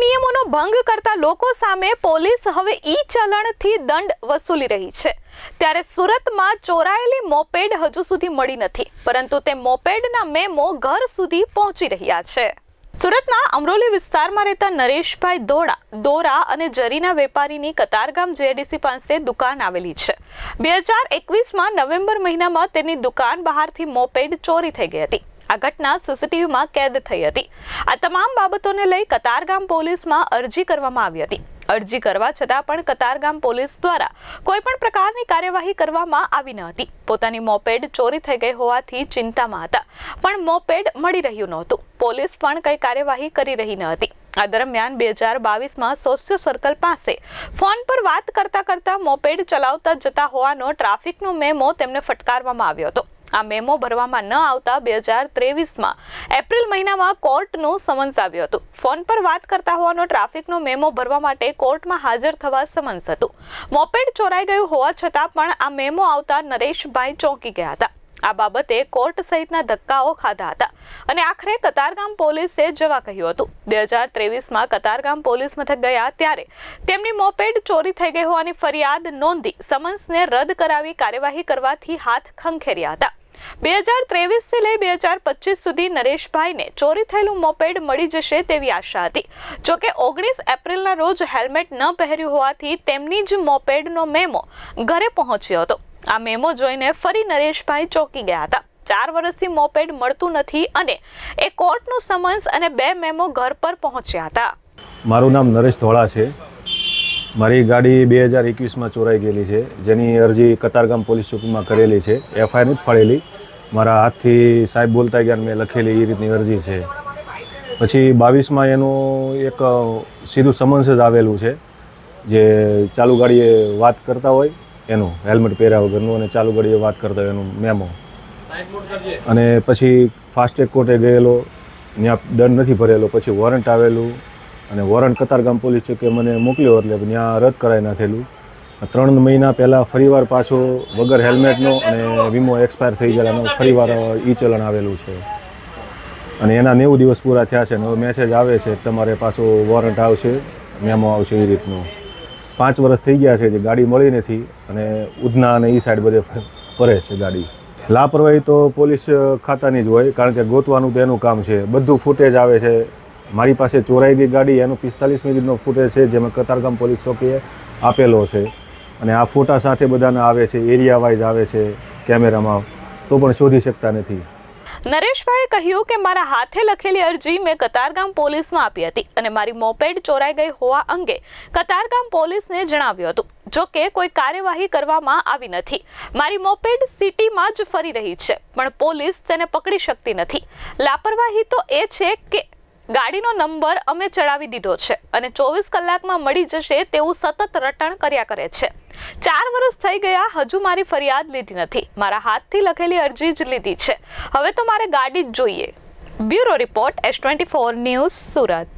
નિયમોનો ભંગ કરતા લોકો સામે પોલીસ હવે ઈ ચલણથી દંડ વસૂલી રહી છે. ત્યારે સુરતમાં ચોરાયેલી મોપેડ હજુ સુધી મળી નથી, પરંતુ તે મોપેડના મેમો ઘર સુધી પહોંચી રહ્યા છે. સુરતના અમરોલી વિસ્તારમાં રહેતા નરેશભાઈ દોડા, દોરા અને જરીના વેપારીની કતારગામ જેડીસી પાસે દુકાન આવેલી છે. બે હજાર એકવીસમાં નવેમ્બર મહિનામાં તેની દુકાન બહારથી મોપેડ ચોરી થઈ ગઈ હતી. આ ઘટના સીસીટીવીમાં કેદ થઈ હતી. આ તમામ બાબતોને લઈ કતારગામ પોલીસમાં અરજી કરવામાં આવી હતી. અરજી કરવા છતાં પણ કતારગામ પોલીસ દ્વારા કોઈ પણ પ્રકારની કાર્યવાહી કરવામાં આવી ન હતી. પોતાની મોપેડ ચોરી થઈ ગઈ હોવાથી ચિંતામાં હતા. પણ મોપેડ મળી રહ્યું નહોતું. પોલીસ પણ કઈ કાર્યવાહી કરી રહી ન હતી. આ દરમિયાન બે હજાર બાવીસમાં સોશિયો સર્કલ પાસે ફોન પર વાત કરતા કરતા મોપેડ ચલાવતા જતા હોવાનો ટ્રાફિકનો મેમો તેમને ફટકારવામાં આવ્યો હતો. આ મેમો ભરવામાં ન આવતા બે હજાર ત્રેવીસમાં એપ્રિલ મહિનામાં કોર્ટનું સમન્સ આવ્યું હતું. ફોન પર વાત કરતા હોવાનો ટ્રાફિકનો મેમો ભરવા માટે કોર્ટમાં હાજર થવા સમન્સ હતું. મોપેડ ચોરાઈ ગયું હોવા છતાં પણ આ મેમો આવતા નરેશભાઈ ચોંકી ગયા હતા. આ બાબતે કોર્ટ સહિતના ધક્કાઓ ખાધા હતા. અને આખરે કતારગામ પોલીસે જવા કહ્યું હતું. બે હજાર ત્રેવીસમાં કતારગામ પોલીસ મથક ગયા ત્યારે તેમની મોપેડ ચોરી થઈ ગઈ હોવાની ફરિયાદ નોંધી સમન્સને રદ કરાવી કાર્યવાહી કરવાથી હાથ ખંખેર્યા હતા. બે હજાર ત્રેવીસથી લઈ બે હજાર પચીસ સુધી નરેશભાઈને ચોરી થયેલું મોપેડ મળી જશે તેવી આશા હતી. જોકે ઓગણીસ એપ્રિલના રોજ હેલ્મેટ ન પહેર્યું હોવાથી તેમની જ મોપેડનો મેમો ઘરે પહોંચ્યો હતો. આ મેમો જોઈને ફરી નરેશભાઈ ચોંકી ગયા હતા. ચાર વર્ષથી મોપેડ મળતું નથી અને એ કોર્ટનું સમન્સ અને બે મેમો ઘર પર પહોંચ્યા હતા. મારું નામ નરેશ ધોળા છે. મારી ગાડી બે હજાર એકવીસમાં ચોરાઈ ગયેલી છે. જેની અરજી કતારગામ પોલીસ ચોકીમાં કરેલી છે. એફઆઈઆર નથી પડેલી મારા હાથથી સાહેબ બોલતા ગયા મેં લખેલી એ રીતની અરજી છે. પછી બાવીસમાં એનું એક સીધું સમન્સ જ આવેલું છે. જે ચાલુ ગાડીએ વાત કરતા હોય, એનું હેલ્મેટ પહેર્યા વગરનું અને ચાલુ ગાડીએ વાત કરતા હોય એનું મેમો. અને પછી ફાસ્ટેગ કોર્ટે ગયેલો ત્યાં દંડ નથી ભરેલો, પછી વોરંટ આવેલું અને વોરંટ કતારગામ પોલીસ ચોકે મને મોકલ્યો એટલે ત્યાં રદ કરાવી નાખેલું. ત્રણ મહિના પહેલાં ફરીવાર પાછો વગર હેલ્મેટનો અને વીમો એક્સપાયર થઈ ગયેલાનો ફરીવાર ઈ ચલણ આવેલું છે. અને એના નેવું દિવસ પૂરા થયા છે અને મેસેજ આવે છે તમારે પાછો વોરંટ આવશે, મેમો આવશે એ રીતનું. પાંચ વર્ષ થઈ ગયા છે જે ગાડી મળી નથી અને ઉધના અને એ સાઈડ બધે ફરે છે ગાડી. લાપરવાહી તો પોલીસ ખાતાની જ હોય કારણ કે ગોતવાનું તો એનું કામ છે. બધું ફૂટેજ આવે છે. મારી પાસે ચોરાઈ ગઈ ગાડી, એનો પિસ્તાલીસ મિનિટનો ફૂટેજ છે, જેમાં કતારગામ પોલીસ ચોકીએ આપેલો છે. અને આ ફોટા સાથે બધાના આવે છે એરિયા વાઇઝ આવે છે, કેમેરામાં. તો પણ શોધી શકતા નથી. નરેશભાઈએ કહ્યું કે મારા હાથે લખેલી અરજી મેં કતારગામ પોલીસમાં આપી હતી અને મારી મોપેડ ચોરાઈ ગઈ હોવા અંગે કતારગામ પોલીસને જણાવ્યું હતું, જો કે કોઈ કાર્યવાહી કરવામાં આવી નથી. મારી મોપેડ સિટીમાં જ ફરી રહી છે, પણ પોલીસ તેને પકડી શકતી નથી. લાપરવાહી તો એ છે કે ગાડીનો નંબર અમે ચડાવી દીધો છે અને ચોવીસ કલાકમાં મળી જશે તેવું સતત રટણ કર્યા કરે છે. ચાર વર્ષ થઈ ગયા, હજુ મારી ફરિયાદ લીધી નથી. મારા હાથથી લખેલી અરજી જ લીધી છે. હવે તો મારે ગાડી જ જોઈએ. Bureau report S twenty four news Surat.